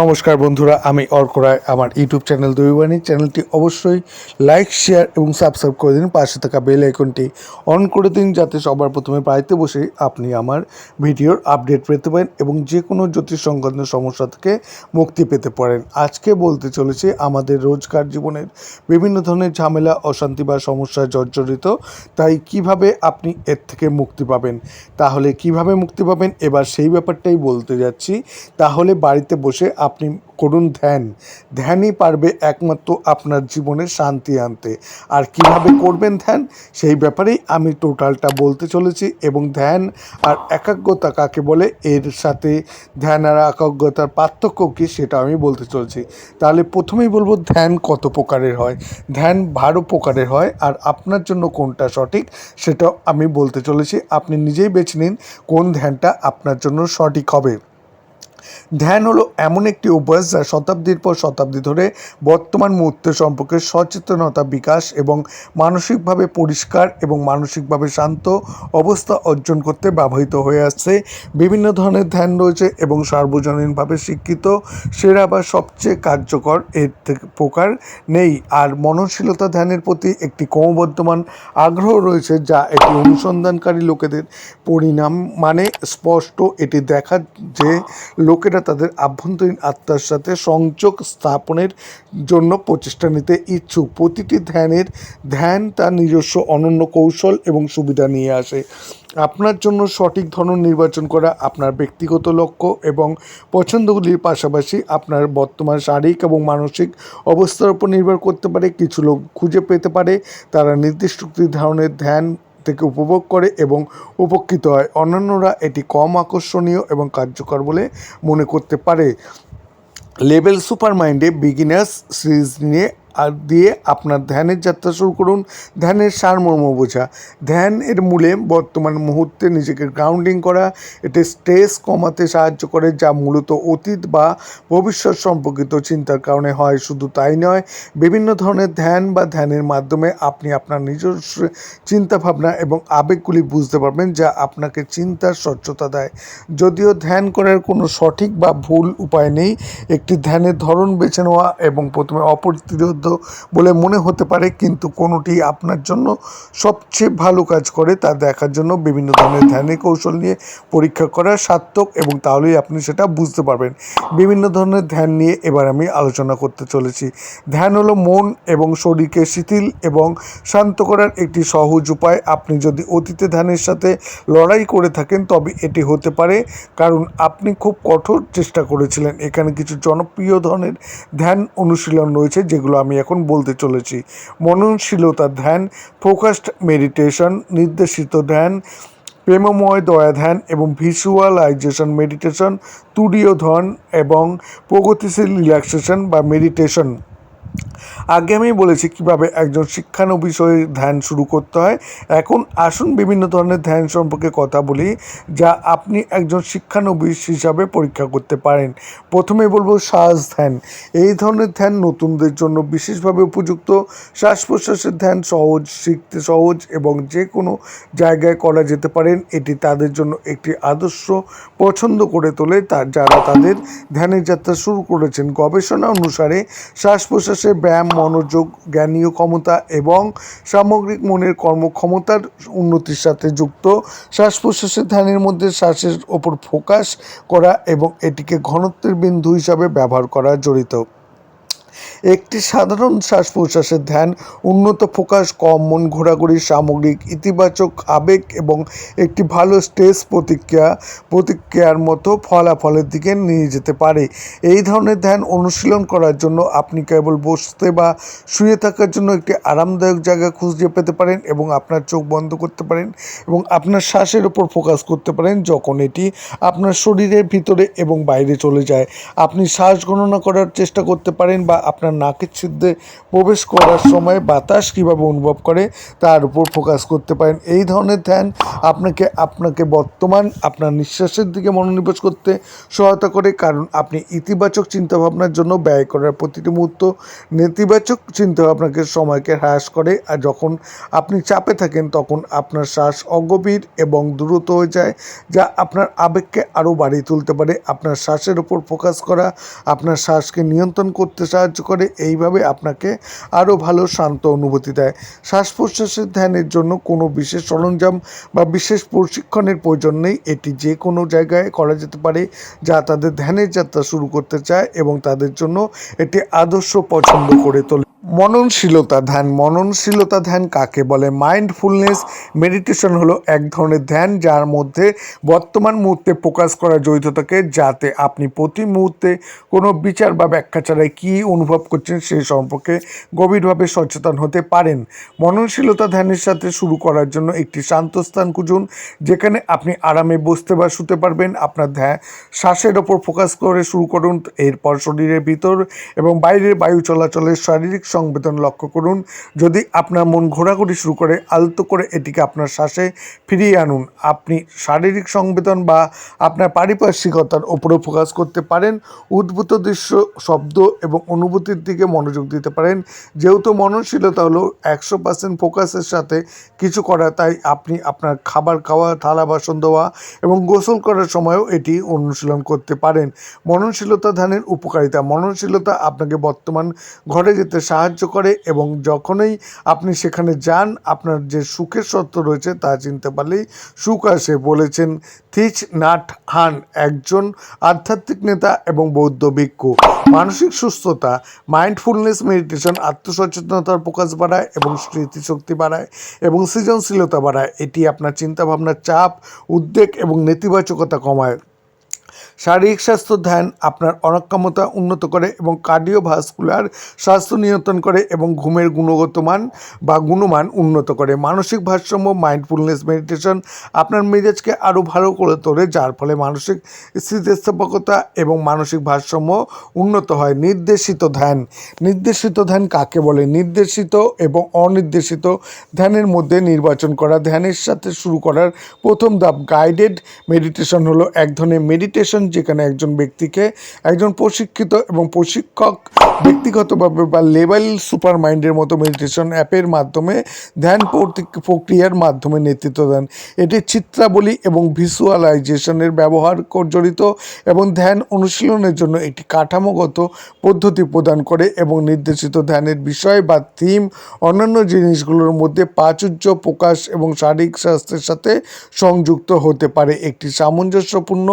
নমস্কার বন্ধুরা, আমি অর্ক রায়, আমার ইউটিউব চ্যানেল দৈবাণী। চ্যানেলটি অবশ্যই লাইক, শেয়ার এবং সাবস্ক্রাইব করে দিন। পাশে থাকা বেল আইকনটি অন করে দিন, যাতে সবার প্রথমে বাড়িতে বসে আপনি আমার ভিডিওর আপডেট পেতে পারেন এবং যে কোনো জ্যোতিষ সংক্রান্ত সমস্যা থেকে মুক্তি পেতে পারেন। আজকে বলতে চলেছি আমাদের রোজকার জীবনের বিভিন্ন ধরনের ঝামেলা, অশান্তি বা সমস্যা জর্জরিত। তাই কীভাবে আপনি এর থেকে মুক্তি পাবেন? তাহলে কীভাবে মুক্তি পাবেন? এবার সেই ব্যাপারটাই বলতে যাচ্ছি। তাহলে বাড়িতে বসে আপনি করুন ধ্যান। ধ্যানই পারবে একমাত্র আপনার জীবনে শান্তি আনতে। আর কীভাবে করবেন ধ্যান? সেই ব্যাপারেই আমি টোটালটা বলতে চলেছি এবং ধ্যান আর একাগ্রতা কাকে বলে, এর সাথে ধ্যান আর একাগ্রতার পার্থক্য কী সেটা আমি বলতে চলেছি। তাহলে প্রথমেই বলব ধ্যান কত প্রকারের হয়? ধ্যান বারো প্রকারের হয় আর আপনার জন্য কোনটা সঠিক সেটাও আমি বলতে চলেছি। আপনি নিজেই বেছে নিন কোন ধ্যানটা আপনার জন্য সঠিক হবে। ধ্যান হলো এমন একটি অভ্যাস যা শতাব্দীর পর শতাব্দী ধরে বর্তমান মুহূর্ত সম্পর্কে সচেতনতা, বিকাশ এবং মানসিকভাবে পরিষ্কার এবং মানসিকভাবে শান্ত অবস্থা অর্জন করতে ব্যবহৃত হয়ে আসছে। বিভিন্ন ধরনের ধ্যান রয়েছে এবং সার্বজনীনভাবে শিক্ষিত, সেরা বা সবচেয়ে কার্যকর এর প্রকার নেই। আর মননশীলতা ধ্যানের প্রতি একটি ক্রমবর্ধমান আগ্রহ রয়েছে যা একটি অনুসন্ধানকারী লোকেদের পরিণাম মানে স্পষ্ট এটি দেখা যে লোকেরা তাদের আভ্যন্তরীণ আত্মার সাথে সংযোগ স্থাপনের জন্য প্রচেষ্টা নিতে ইচ্ছুক। প্রতিটি ধ্যানের, ধ্যান তার নিজস্ব অনন্য কৌশল এবং সুবিধা নিয়ে আসে। আপনার জন্য সঠিক ধরন নির্বাচন করা আপনার ব্যক্তিগত লক্ষ্য এবং পছন্দগুলির পাশাপাশি আপনার বর্তমান শারীরিক এবং মানসিক অবস্থার উপর নির্ভর করতে পারে। কিছু লোক খুঁজে পেতে পারে। তারা নির্দিষ্ট ধরনের ধ্যান থেকে উপভোগ করে এবং উপকৃত হয়। অন্যান্যরা এটি কম আকর্ষণীয় এবং কার্যকর বলে মনে করতে পারে। লেভেল সুপার মাইন্ডে বিগিনার্স সিরিজ নিয়ে আর দিয়ে আপনার ধ্যানের যাত্রা শুরু করুন। ধ্যানের সারমর্ম বোঝা। ধ্যান এর মূলে বর্তমান মুহূর্তে নিজেকে গ্রাউন্ডিং করা। এটি স্ট্রেস কমাতে সাহায্য করে, যা মূলত অতীত বা ভবিষ্যৎ সম্পর্কিত চিন্তার কারণে হয়। শুধু তাই নয়, বিভিন্ন ধরনের ধ্যান বা ধ্যানের মাধ্যমে আপনি আপনার নিজস্ব চিন্তাভাবনা এবং আবেগগুলি বুঝতে পারবেন, যা আপনাকে চিন্তার স্বচ্ছতা দেয়। যদিও ধ্যান করার কোনো সঠিক বা ভুল উপায় নেই, একটি ধ্যানের ধরন বেছে নেওয়া এবং প্রথমে অপ্রতিরোধ বলে মনে হতে পারে, কিন্তু কোনোটি আপনার জন্য সবচেয়ে ভালো কাজ করে তা দেখার জন্য বিভিন্ন ধরনের ধ্যানের কৌশল নিয়ে পরীক্ষা করা সার্থক এবং তাহলেই আপনি সেটা বুঝতে পারবেন। বিভিন্ন ধরনের ধ্যান নিয়ে এবার আমি আলোচনা করতে চলেছি। ধ্যান হলো মন এবং শরীরকে শিথিল এবং শান্ত করার একটি সহজ উপায়। আপনি যদি অতীতে ধ্যানের সাথে লড়াই করে থাকেন, তবে এটি হতে পারে কারণ আপনি খুব কঠোর চেষ্টা করেছিলেন। এখানে কিছু জনপ্রিয় ধরনের ধ্যান অনুশীলন রয়েছে, যেগুলো আমি এখন বলতে চলেছি। মননশীলতা ধ্যান, ফোকাসড মেডিটেশন, নির্দেশিত ধ্যান, প্রেমময় দয়া ধ্যান এবং ভিজুয়ালাইজেশন মেডিটেশন, তুরীয় ধন এবং প্রগতিশীল রিল্যাক্সেশন বা মেডিটেশন। আগে আমি বলেছি কীভাবে একজন শিক্ষানবিশ হয়ে ধ্যান শুরু করতে হয়। এখন আসুন বিভিন্ন ধরনের ধ্যান সম্পর্কে কথা বলি, যা আপনি একজন শিক্ষানবিশ হিসাবে পরীক্ষা করতে পারেন। প্রথমে বলব শ্বাস ধ্যান। এই ধরনের ধ্যান নতুনদের জন্য বিশেষভাবে উপযুক্ত। শ্বাস প্রশ্বাসের ধ্যান সহজ, শিখতে সহজ এবং যে কোনো জায়গায় করা যেতে পারেন। এটি তাদের জন্য একটি আদর্শ পছন্দ করে তোলে যারা তাদের ধ্যানের যাত্রা শুরু করেছেন। গবেষণা অনুসারে শ্বাস প্রশ্বাসের ব্যায়াম, মনোযোগ, জ্ঞানীয় ক্ষমতা এবং সামগ্রিক মনের কর্মক্ষমতার উন্নতির সাথে যুক্ত। শ্বাস প্রশ্বাসের ধ্যানের মধ্যে শ্বাসের ওপর ফোকাস করা এবং এটিকে ঘনত্বের বিন্দু হিসাবে ব্যবহার করা জড়িত। একটি সাধারণ শ্বাস প্রশ্বাসের ধ্যান, উন্নত ফোকাস, কম মন ঘোরাঘুরি, সামগ্রিক ইতিবাচক আবেগ এবং একটি ভালো স্ট্রেস প্রতিক্রিয়া, প্রতিক্রিয়ার মতো ফলাফলের দিকে নিয়ে যেতে পারে। এই ধরনের ধ্যান অনুশীলন করার জন্য আপনি কেবল বসতে বা শুয়ে থাকার জন্য একটি আরামদায়ক জায়গা খুঁজে পেতে পারেন এবং আপনার চোখ বন্ধ করতে পারেন এবং আপনার শ্বাসের উপর ফোকাস করতে পারেন যখন এটি আপনার শরীরের ভিতরে এবং বাইরে চলে যায়। আপনি শ্বাস গণনা করার চেষ্টা করতে পারেন বা আপনার নাকের ছিদ্রে প্রবেশ করার সময় বাতাস কীভাবে অনুভব করে তার উপর ফোকাস করতে পারেন। এই ধরনের ধ্যান আপনাকে আপনাকে বর্তমান, আপনার নিঃশ্বাসের দিকে মনোনিবেশ করতে সহায়তা করে, কারণ আপনি ইতিবাচক চিন্তাভাবনার জন্য ব্যয় করার প্রতিটি মুহূর্ত নেতিবাচক চিন্তাভাবনাকে, সময়কে হ্রাস করে। আর যখন আপনি চাপে থাকেন, তখন আপনার শ্বাস অগভীর এবং দ্রুত হয়ে যায়, যা আপনার আবেগকে আরও বাড়িয়ে তুলতে পারে। আপনার শ্বাসের ওপর ফোকাস করা, আপনার শ্বাসকে নিয়ন্ত্রণ করতে সাহায্য করে, এইভাবে আপনাকে আরও ভালো শান্ত অনুভূতি দেয়। শ্বাস প্রশ্বাসের ধ্যানের জন্য কোনো বিশেষ সরঞ্জাম বা বিশেষ প্রশিক্ষণের প্রয়োজন নেই। এটি যে কোনো জায়গায় করা যেতে পারে যা তাদের ধ্যানের যাত্রা শুরু করতে চায় এবং তাদের জন্য এটি আদর্শ পছন্দ করে তোলে। মননশীলতা ধ্যান। মননশীলতা ধ্যান কাকে বলে? মাইন্ডফুলনেস মেডিটেশন হলো এক ধরনের ধ্যান যার মধ্যে বর্তমান মুহূর্তে ফোকাস করা জড়িত থাকে যাতে আপনি প্রতি মুহূর্তে কোনো বিচার বা ব্যাখ্যা ছাড়াই কী অনুভব করছেন সে সম্পর্কে গভীরভাবে সচেতন হতে পারেন। মননশীলতা ধ্যানের সাথে শুরু করার জন্য একটি শান্ত স্থান খুঁজুন, যেখানে আপনি আরামে বসতে বা শুতে পারবেন। আপনার ধ্যান শ্বাসের ওপর ফোকাস করে শুরু করুন, এরপর শরীরের ভিতর এবং বাইরের বায়ু চলাচলের শারীরিক সংবেদন লক্ষ্য করুন। যদি আপনার মন ঘোরাঘুরি শুরু করে, আলতো করে এটিকে আপনার শ্বাসে ফিরিয়ে আনুন। আপনি শারীরিক সংবেদন বা আপনার পারিপার্শ্বিকতার ওপরে ফোকাস করতে পারেন। উদ্ভূত দৃশ্য, শব্দ এবং অনুভূতির দিকে মনোযোগ দিতে পারেন। যেহেতু মননশীলতা হলো একশো পার্সেন্ট ফোকাসের সাথে কিছু করা, তাই আপনি আপনার খাবার খাওয়া, থালা, বাসন দেওয়া এবং গোসল করার সময়ও এটি অনুশীলন করতে পারেন। মননশীলতা ধ্যানের উপকারিতা, মননশীলতা আপনাকে বর্তমান ঘরে যেতে সাহায্য করে এবং যখনই আপনি সেখানে যান, আপনার যে সুখের সত্য রয়েছে তা চিনতে পারলেই সুখ আসে। বলেছেন, থিচ নাট হান একজন আধ্যাত্মিক নেতা এবং বৌদ্ধ ভিক্ষু। মানসিক সুস্থতা, মাইন্ডফুলনেস মেডিটেশন, আত্মসচেতনতার প্রকাশ বাড়ায় এবং স্মৃতিশক্তি বাড়ায় এবং সৃজনশীলতা বাড়ায়। এটি আপনার চিন্তাভাবনার চাপ, উদ্বেগ এবং নেতিবাচকতা কমায়। শারীরিক স্বাস্থ্য ধ্যান আপনার অনাক্ষমতা উন্নত করে এবং কার্ডিওভাস্কুলার স্বাস্থ্য নিয়ন্ত্রণ করে এবং ঘুমের গুণগত মান বা গুণমান উন্নত করে। মানসিক ভারসাম্য মাইন্ডফুলনেস মেডিটেশন আপনার মেজাজকে আরও ভালো করে তোলে, যার ফলে মানসিক স্থিতিস্থাপকতা এবং মানসিক ভারসাম্য উন্নত হয়। নির্দেশিত ধ্যান। নির্দেশিত ধ্যান কাকে বলে? নির্দেশিত এবং অনির্দেশিত ধ্যানের মধ্যে নির্বাচন করা। ধ্যানের সাথে শুরু করার প্রথম ধাপ গাইডেড মেডিটেশন হলো, এক ধরনের মেডিটেশন যেখানে একজন ব্যক্তিকে একজন প্রশিক্ষিত এবং প্রশিক্ষক ব্যক্তিগতভাবে বা লেভেল সুপার মাইন্ডের মতো মেডিটেশন অ্যাপের মাধ্যমে ধ্যান প্রক্রিয়ার মাধ্যমে নেতৃত্ব দেন। এটি চিত্রাবলী এবং ভিজুয়ালাইজেশনের ব্যবহার জড়িত এবং ধ্যান অনুশীলনের জন্য একটি কাঠামোগত পদ্ধতি প্রদান করে এবং নির্দেশিত ধ্যানের বিষয় বা থিম অন্যান্য জিনিসগুলোর মধ্যে প্রাচুর্য, প্রকাশ এবং শারীরিক স্বাস্থ্যের সাথে সংযুক্ত হতে পারে। একটি সামঞ্জস্যপূর্ণ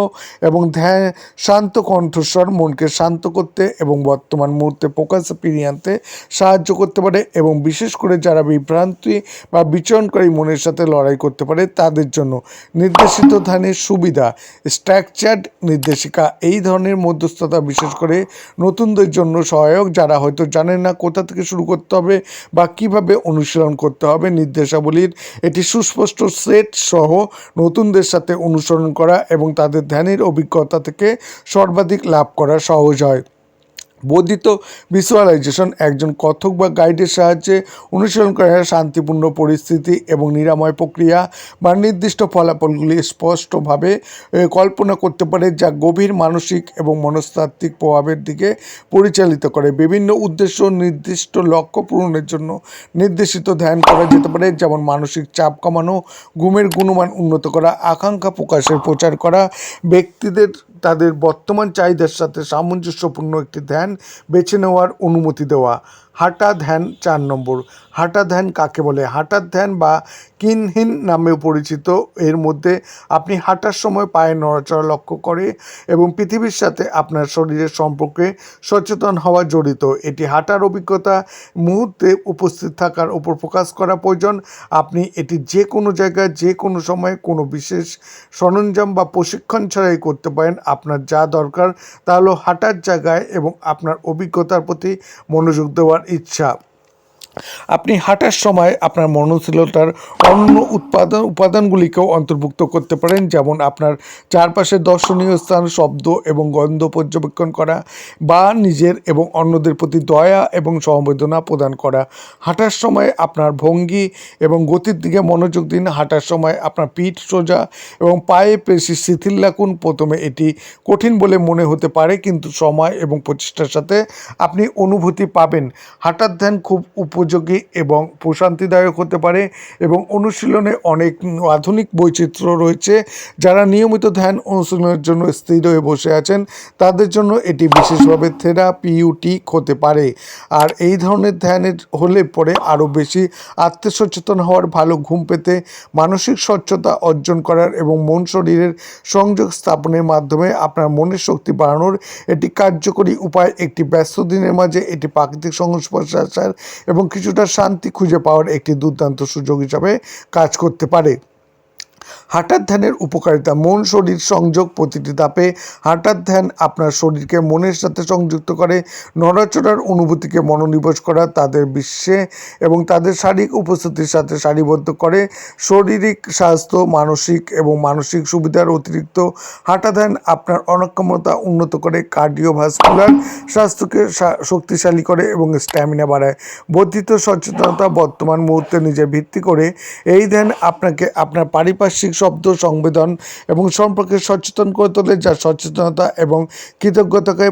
এবং ধ্যান শান্ত কণ্ঠস্বর মনকে শান্ত করতে এবং বর্তমান মুহূর্তে ফোকাস ফিরিয়ে আনতে সাহায্য করতে পারে এবং বিশেষ করে যারা বিভ্রান্তি বা বিচরণকারী মনের সাথে লড়াই করতে পারে, তাদের জন্য নির্দেশিত ধ্যানের সুবিধা। স্ট্রাকচার্ড নির্দেশিকা, এই ধরনের মধ্যস্থতা বিশেষ করে নতুনদের জন্য সহায়ক, যারা হয়তো জানেন না কোথা থেকে শুরু করতে হবে বা কীভাবে অনুশীলন করতে হবে নির্দেশাবলীর এটি সুস্পষ্ট সেট সহ নতুনদের সাথে অনুসরণ করা এবং তাদের ধ্যানের অভিজ্ঞতা থেকে সর্বাধিক লাভ করা সহজ হয়। বর্ধিত ভিজুয়ালাইজেশন একজন কথক বা গাইডের সাহায্যে অনুশীলন করা শান্তিপূর্ণ পরিস্থিতি এবং নিরাময় প্রক্রিয়া বা নির্দিষ্ট ফলাফলগুলি স্পষ্টভাবে কল্পনা করতে পারে যা গভীর মানসিক এবং মনস্তাত্ত্বিক প্রভাবের দিকে পরিচালিত করে। বিভিন্ন উদ্দেশ্য, নির্দিষ্ট লক্ষ্য পূরণের জন্য নির্দেশিত ধ্যান করা যেতে পারে, যেমন মানসিক চাপ কমানো, ঘুমের গুণমান উন্নত করা, আকাঙ্ক্ষা প্রকাশের প্রচার করা, ব্যক্তিদের তাদের বর্তমান চাহিদার সাথে সামঞ্জস্যপূর্ণ একটি ধ্যান বেছে নেওয়ার অনুমতি দেওয়া। হাঁটা ধ্যান চার নম্বর। হাঁটা ধ্যান কাকে বলে? হাঁটার ধ্যান বা কিনহীন নামেও পরিচিত। এর মধ্যে আপনি হাঁটার সময় পায়ের নড়াচড়া লক্ষ্য করে এবং পৃথিবীর সাথে আপনার শরীরের সম্পর্কে সচেতন হওয়া জড়িত। এটি হাঁটার অভিজ্ঞতা, মুহূর্তে উপস্থিত থাকার উপর ফোকাস করা প্রয়োজন। আপনি এটি যে কোনো জায়গায়, যে কোনো সময় কোনো বিশেষ সরঞ্জাম বা প্রশিক্ষণ ছাড়াই করতে পারেন। আপনার যা দরকার তা হলো হাঁটার জায়গায় এবং আপনার অভিজ্ঞতার প্রতি মনোযোগ দেওয়ার ఇచ్ఛ আপনি হাঁটার সময় আপনার মননশীলতার অন্য উৎপাদন উপাদানগুলিকেও অন্তর্ভুক্ত করতে পারেন, যেমন আপনার চারপাশে দর্শনীয় স্থান, শব্দ এবং গন্ধ পর্যবেক্ষণ করা বা নিজের এবং অন্যদের প্রতি দয়া এবং সমবেদনা প্রদান করা। হাঁটার সময় আপনার ভঙ্গি এবং গতির দিকে মনোযোগ দিন। হাঁটার সময় আপনার পিঠ সোজা এবং পায়ে পেশি শিথিল রাখুন। প্রথমে এটি কঠিন বলে মনে হতে পারে, কিন্তু সময় এবং প্রচেষ্টার সাথে আপনি অনুভূতি পাবেন। হাঁটার ধ্যান খুব উপযোগী এবং প্রশান্তিদায়ক হতে পারে এবং অনুশীলনে অনেক আধুনিক বৈচিত্র্য রয়েছে। যারা নিয়মিত ধ্যান অনুশীলনের জন্য স্থির হয়ে বসে আছেন, তাদের জন্য এটি বিশেষভাবে থেরাপিউটিক হতে পারে। আর এই ধরনের ধ্যানের হলে পরে আরও বেশি আত্মসচেতন হওয়ার ভালো ঘুম পেতে, মানসিক স্বচ্ছতা অর্জন করার এবং মন শরীরের সংযোগ স্থাপনের মাধ্যমে আপনার মনের শক্তি বাড়ানোর এটি কার্যকরী উপায়, একটি ব্যস্ত দিনের মাঝে এটি প্রাকৃতিক সংস্পর্শে আসার এবং কিছুটা শান্তি খুঁজে পাওয়ার একটি দুর্দান্ত সুযোগ হিসাবে কাজ করতে পারে। হাঁটার ধ্যানের উপকারিতা। মন, শরীর সংযোগ প্রতিটি ধাপে হাঁটার ধ্যান আপনার শরীরকে মনের সাথে সংযুক্ত করে, নড়াচড়ার অনুভূতিকে মনোনিবেশ করা তাদের বিশ্বে এবং তাদের শারীরিক উপস্থিতির সাথে সারিবদ্ধ করে, শারীরিক স্বাস্থ্য, মানসিক এবং মানসিক সুবিধার অতিরিক্ত হাঁটা ধ্যান আপনার অনক্ষমতা উন্নত করে, কার্ডিওভাস্কুলার স্বাস্থ্যকে শক্তিশালী করে এবং স্ট্যামিনা বাড়ায়। বর্ধিত সচেতনতা বর্তমান মুহূর্তে নিজে ভিত্তি করে এই ধ্যান আপনাকে আপনার পারিপার্শ্বিক শব্দ সংবেদন এবং সম্পর্কে সচেতন করে তোলে, যা সচেতনতা এবং কৃতজ্ঞতাকে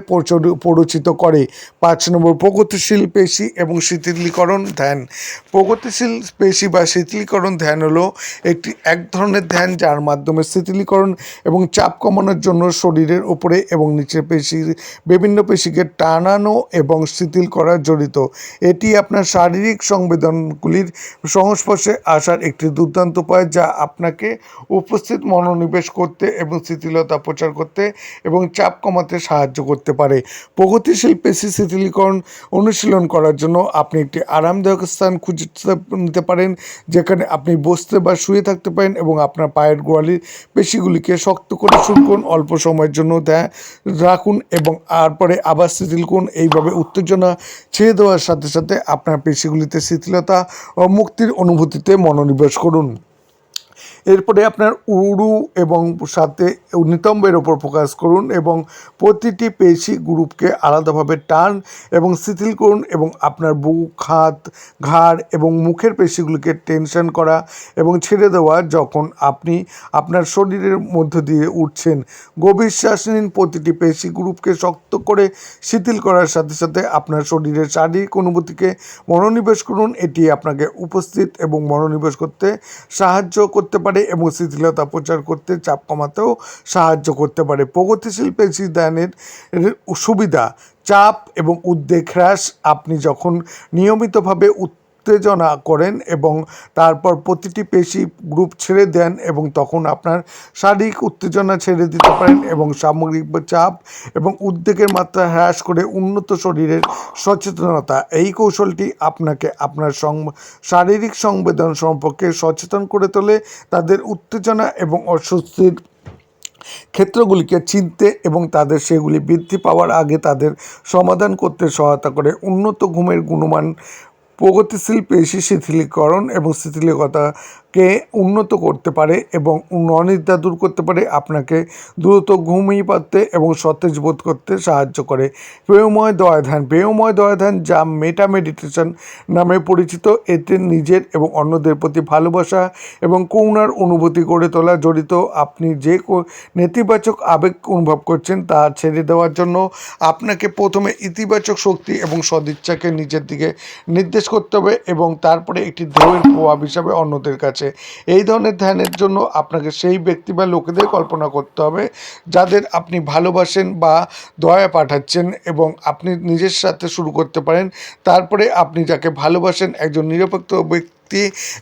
প্ররোচিত করে। পাঁচ নম্বর, প্রগতিশীল পেশি এবং শিথিলীকরণ ধ্যান। প্রগতিশীল পেশি বা শিথিলীকরণ ধ্যান হলো একটি এক ধরনের ধ্যান যার মাধ্যমে শিথিলীকরণ এবং চাপ কমানোর জন্য শরীরের উপরে এবং নিচের পেশির বিভিন্ন পেশিকে টানানো এবং শিথিল করা জড়িত। এটি আপনার শারীরিক সংবেদনগুলির সংস্পর্শে আসার একটি দুর্দান্ত উপায় যা আপনাকে উপস্থিত মনোনিবেশ করতে এবং শিথিলতা প্রচার করতে এবং চাপ কমাতে সাহায্য করতে পারে। প্রগতিশীল পেশি শিথিলীকরণ অনুশীলন করার জন্য আপনি একটি আরামদায়ক স্থান খুঁজে নিতে পারেন, যেখানে আপনি বসতে বা শুয়ে থাকতে পারেন এবং আপনার পায়ের গোড়ালির পেশিগুলিকে শক্ত করে শুরু করুন অল্প সময়ের জন্য ধ্যান রাখুন এবং তারপরে আবার শিথিল করুন। এইভাবে উত্তেজনা ছেড়ে দেওয়ার সাথে সাথে আপনার পেশিগুলিতে শিথিলতা ও মুক্তির অনুভূতিতে মনোনিবেশ করুন। এরপরে আপনার উরু এবং সাথে নিতম্বের ওপর ফোকাস করুন এবং প্রতিটি পেশি গ্রুপকে আলাদাভাবে টান এবং শিথিল করুন এবং আপনার বুক, হাত, ঘাড় এবং মুখের পেশিগুলিকে টেনশন করা এবং ছেড়ে দেওয়া যখন আপনি আপনার শরীরের মধ্য দিয়ে উঠছেন। গভীর শ্বাস নিন প্রতিটি পেশি গ্রুপকে শক্ত করে শিথিল করার সাথে সাথে আপনার শরীরের শারীরিক অনুভূতিকে মনোনিবেশ করুন। এটি আপনাকে উপস্থিত এবং মনোনিবেশ করতে সাহায্য করতে পারে। এবং শিথিলতা প্রচার করতে চাপ কমাতেও সাহায্য করতে পারে। প্রগতিশীল পেশি ধ্যানের সুবিধা, চাপ এবং উদ্বেগ হ্রাস আপনি যখন নিয়মিতভাবে উত্তেজনা করেন এবং তারপর প্রতিটি পেশি গ্রুপ ছেড়ে দেন এবং তখন আপনার শারীরিক উত্তেজনা ছেড়ে দিতে পারেন এবং সামগ্রিক চাপ এবং উদ্বেগের মাত্রা হ্রাস করে উন্নত শরীরের সচেতনতা। এই কৌশলটি আপনাকে আপনার শারীরিক সংবেদন সম্পর্কে সচেতন করে তোলে, তাদের উত্তেজনা এবং অস্বস্তির ক্ষেত্রগুলিকে চিনতে এবং তাদের সেগুলি বৃদ্ধি পাওয়ার আগে তাদের সমাধান করতে সহায়তা করে। উন্নত ঘুমের গুণমান প্রগতিশীল পেশি শিথিলীকরণ এবং শিথিলিকতাকে উন্নত করতে পারে এবং অনিদ্রা দূর করতে পারে, আপনাকে দ্রুত ঘুমিয়ে পারতে এবং সতেজ বোধ করতে সাহায্য করে। প্রেমময় দয়া ধ্যান প্রেমময় দয়া ধ্যান যা মেটা মেডিটেশন নামে পরিচিত, এতে নিজের এবং অন্যদের প্রতি ভালোবাসা এবং করুণার অনুভূতি গড়ে তোলা জড়িত। আপনি যে নেতিবাচক আবেগ অনুভব করছেন তা ছেড়ে দেওয়ার জন্য আপনাকে প্রথমে ইতিবাচক শক্তি এবং সদিচ্ছাকে নিজের দিকে নির্দেশ করতে হবে এবং তারপরে একটি ঢেউয়ের প্রভাব হিসাবে অন্যদের কাছে এই ধরনের ধ্যানের জন্য আপনাকে সেই ব্যক্তি বা লোকেদের কল্পনা করতে হবে, যাদের আপনি ভালোবাসেন বা দয়া পাঠাচ্ছেন এবং আপনি নিজের সাথে শুরু করতে পারেন। তারপরে আপনি যাকে ভালোবাসেন, একজন নিরপেক্ষ ব্যক্তি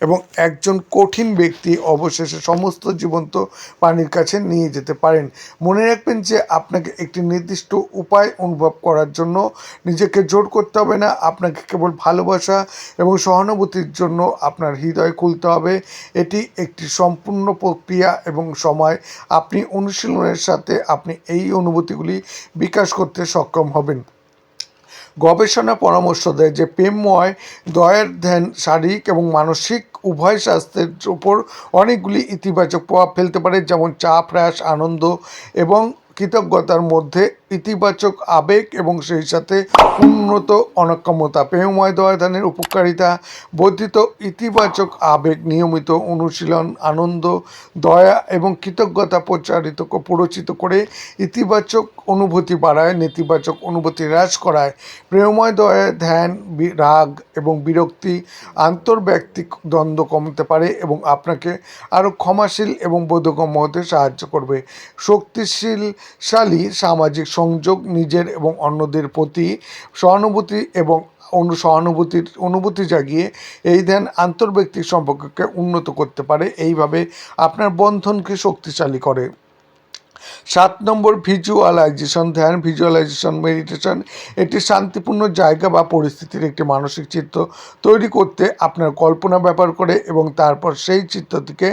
এবং একজন কঠিন ব্যক্তি অবশেষে সমস্ত জীবন্ত প্রাণীর কাছে নিয়ে যেতে পারেন। মনে রাখবেন যে আপনাকে একটি নির্দিষ্ট উপায় অনুভব করার জন্য নিজেকে জোর করতে হবে না। আপনাকে কেবল ভালোবাসা এবং সহানুভূতির জন্য আপনার হৃদয় খুলতে হবে। এটি একটি সম্পূর্ণ প্রক্রিয়া এবং সময়। আপনি অনুশীলনের সাথে আপনি এই অনুভূতিগুলি বিকাশ করতে সক্ষম হবেন। গবেষণা পরামর্শ দেয় যে প্রেমময়, দয়ের ধ্যান শারীরিক এবং মানসিক উভয় স্বাস্থ্যের উপর অনেকগুলি ইতিবাচক প্রভাব ফেলতে পারে, যেমন চাপ, হ্রাস, আনন্দ এবং কৃতজ্ঞতার মধ্যে ইতিবাচক আবেগ এবং সেই সাথে উন্নত অনক্ষমতা প্রেমময় দয়াদানের উপকারিতা, বর্ধিত ইতিবাচক আবেগ, নিয়মিত অনুশীলন, আনন্দ, দয়া এবং কৃতজ্ঞতা প্রচারিত প্ররোচিত করে ইতিবাচক অনুভূতি বাড়ায়, নেতিবাচক অনুভূতি হ্রাস করায়। প্রেমময় দয়া, ধ্যান রাগ এবং বিরক্তি আন্তর্ব্যক্তিক দ্বন্দ্ব কমতে পারে এবং আপনাকে আরও ক্ষমাশীল এবং বোধগম্য হতে সাহায্য করবে। শক্তিশীলশালী সামাজিক সংযোগ নিজের এবং অন্যদের প্রতি সহানুভূতি এবং অনু সহানুভূতির অনুভূতি জাগিয়ে এই ধ্যান আন্তর্ব্যক্তিক সম্পর্ককে উন্নত করতে পারে। এইভাবে আপনার বন্ধনকে শক্তিশালী করে। সাত নম্বর ভিজুয়ালাইজেশন ধ্যান ভিজুয়ালাইজেশন মেডিটেশন একটি শান্তিপূর্ণ জায়গা বা পরিস্থিতির একটি মানসিক চিত্র তৈরি করতে আপনার কল্পনা ব্যবহার করে এবং তারপর সেই চিত্রটিকে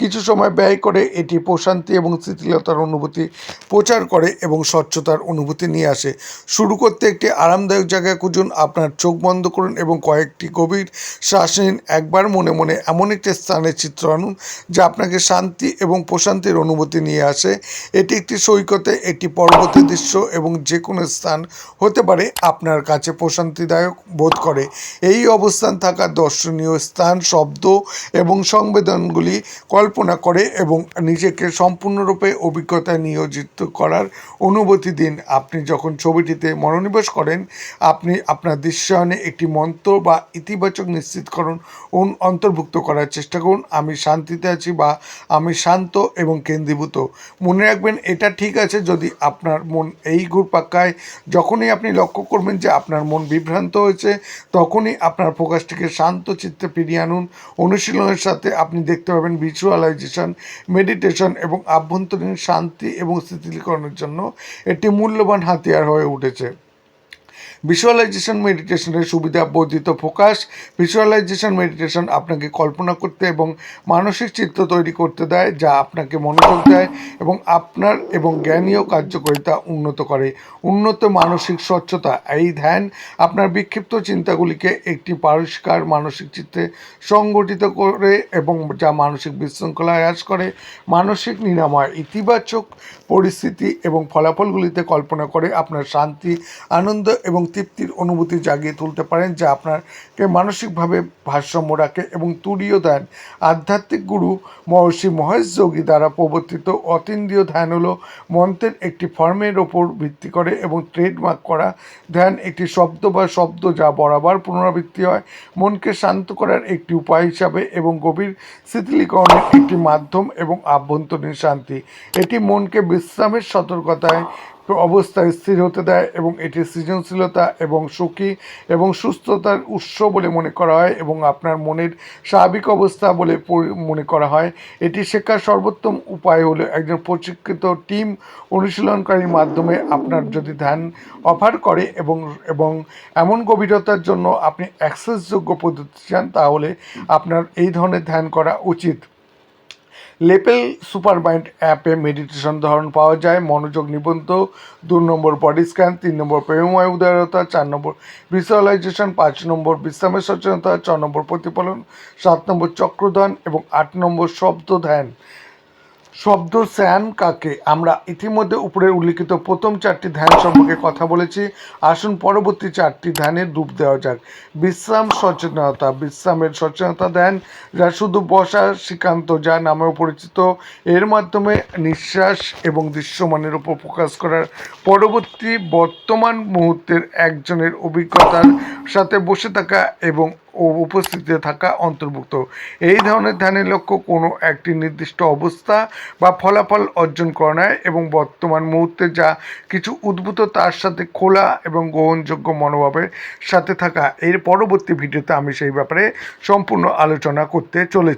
কিছু সময় ব্যয় করে এটি প্রশান্তি এবং স্থিতিলতার অনুভূতি প্রচার করে এবং স্বচ্ছতার অনুভূতি নিয়ে আসে। শুরু করতে একটি আরামদায়ক জায়গা খুঁজুন, আপনার চোখ বন্ধ করুন এবং কয়েকটি গভীর শ্বাস নিন। একবার মনে মনে এমন একটি স্থানের চিত্র আনুন যা আপনাকে শান্তি এবং প্রশান্তির অনুভূতি নিয়ে আসে। এটি একটি সৈকতে, একটি পর্বতের দৃশ্য এবং যে কোনো স্থান হতে পারে আপনার কাছে প্রশান্তিদায়ক বোধ করে। এই অবস্থান থাকা দর্শনীয় স্থান, শব্দ এবং সংবেদনগুলি কল্পনা করে এবং নিজেকে সম্পূর্ণরূপে অভিজ্ঞতায় নিয়োজিত করার অনুভূতি দিন। আপনি যখন ছবিটিতে মনোনিবেশ করেন, আপনি আপনার দৃশ্যায়নে একটি মন্ত্র বা ইতিবাচক নিশ্চিতকরণ অন- অন্তর্ভুক্ত করার চেষ্টা করুন। আমি শান্তিতে আছি বা আমি শান্ত এবং কেন্দ্রীভূত। মনে রাখবেন এটা ঠিক আছে যদি আপনার মন এই ঘুরপাক্কায় যখনই আপনি লক্ষ্য করবেন যে আপনার মন বিভ্রান্ত হয়েছে, তখনই আপনার ফোকাসটিকে শান্ত চিত্তে ফিরিয়ে আনুন। অনুশীলনের সাথে আপনি দেখতে পাবেন ভিজুয়ালাইজেশন মেডিটেশন এবং আভ্যন্তরীণ শান্তি এবং স্থিতিকরণের জন্য একটি মূল্যবান হাতিয়ার হয়ে উঠেছে। ভিজুয়ালাইজেশন মেডিটেশনের সুবিধা বর্ধিত ফোকাস। ভিজুয়ালাইজেশন মেডিটেশন আপনাকে কল্পনা করতে এবং মানসিক চিত্র তৈরি করতে দেয়, যা আপনাকে মনোযোগ দেয় এবং আপনার এবং জ্ঞানীয় কার্যকারিতা উন্নত করে। উন্নত মানসিক স্বচ্ছতা, এই ধ্যান আপনার বিক্ষিপ্ত চিন্তাগুলিকে একটি পরিষ্কার মানসিক চিত্রে সংগঠিত করে এবং যা মানসিক বিশৃঙ্খলা হ্রাস করে। মানসিক নিরাময়, ইতিবাচক পরিস্থিতি এবং ফলাফলগুলিতে কল্পনা করে আপনার শান্তি, আনন্দ এবং তৃপ্তির অনুভূতি জাগিয়ে তুলতে পারেন, যা আপনাকে মানসিকভাবে ভারসাম্য রাখে এবং তুরীয় ধ্যান আধ্যাত্মিক গুরু মহর্ষি মহেশ যোগী দ্বারা প্রবর্তিত অতীন্দ্রিয় ধ্যান হলো মন্ত্রের একটি ফর্মের ওপর ভিত্তি করে এবং ট্রেডমার্ক করা। ধ্যান একটি শব্দ বা শব্দ যা বরাবর পুনরাবৃত্তি হয়। মনকে শান্ত করার একটি উপায় হিসাবে এবং গভীর শীতলীকরণের একটি মাধ্যম এবং আভ্যন্তরীণ শান্তি। এটি মনকে বিশ্রামের সতর্কতায় অবস্থায় স্থির হতে দেয় এবং এটি সৃজনশীলতা এবং সুখী এবং সুস্থতার উৎস বলে মনে করা হয় এবং আপনার মনের স্বাভাবিক অবস্থা বলে মনে করা হয়। এটি শেখার সর্বোত্তম উপায় হলো একজন প্রশিক্ষিত টিম অনুশীলনকারীর মাধ্যমে আপনার যদি ধ্যান অফার করে এবং এবং এমন গভীরতার জন্য আপনি অ্যাক্সেসযোগ্য পদ্ধতি চান, তাহলে আপনার এই ধরনের ধ্যান করা উচিত। লেপেল সুপার মাইন্ড অ্যাপে মেডিটেশন ধরন পাওয়া যায়, মনোযোগ নিবন্ধ দু নম্বর বডি স্ক্যান, তিন নম্বর প্রেমময় উদারতা, চার নম্বর ভিজুয়ালাইজেশন, পাঁচ নম্বর বিশ্রামের সচেতনতা, ছ নম্বর প্রতিফলন, সাত নম্বর চক্রধান এবং আট নম্বর শব্দ ধ্যান শব্দ স্যান কাকে? আমরা ইতিমধ্যে উপরে উল্লিখিত প্রথম চারটি ধ্যান সম্পর্কে কথা বলেছি। আসুন পরবর্তী চারটি ধ্যানের রূপ দেওয়া যাক। বিশ্রাম, সচেতনতা। বিশ্রামের সচেতনতা ধ্যান যা শুধু বসা শ্রীকান্ত, যা নামেও পরিচিত। এর মাধ্যমে নিঃশ্বাস এবং দৃশ্যমানের উপর ফোকাস করার পরবর্তী বর্তমান মুহূর্তের একজনের অভিজ্ঞতার সাথে বসে থাকা এবং উপস্থিতিতে থাকা অন্তর্ভুক্ত। এই ধরনের ধ্যানের লক্ষ্য কোনো একটি নির্দিষ্ট অবস্থা বা ফলাফল অর্জন করা নয় এবং বর্তমান মুহূর্তে যা কিছু উদ্ভূত তার সাথে খোলা এবং গ্রহণযোগ্য মনোভাবের সাথে থাকা। এর পরবর্তী ভিডিওতে আমি সেই ব্যাপারে সম্পূর্ণ আলোচনা করতে চলেছি।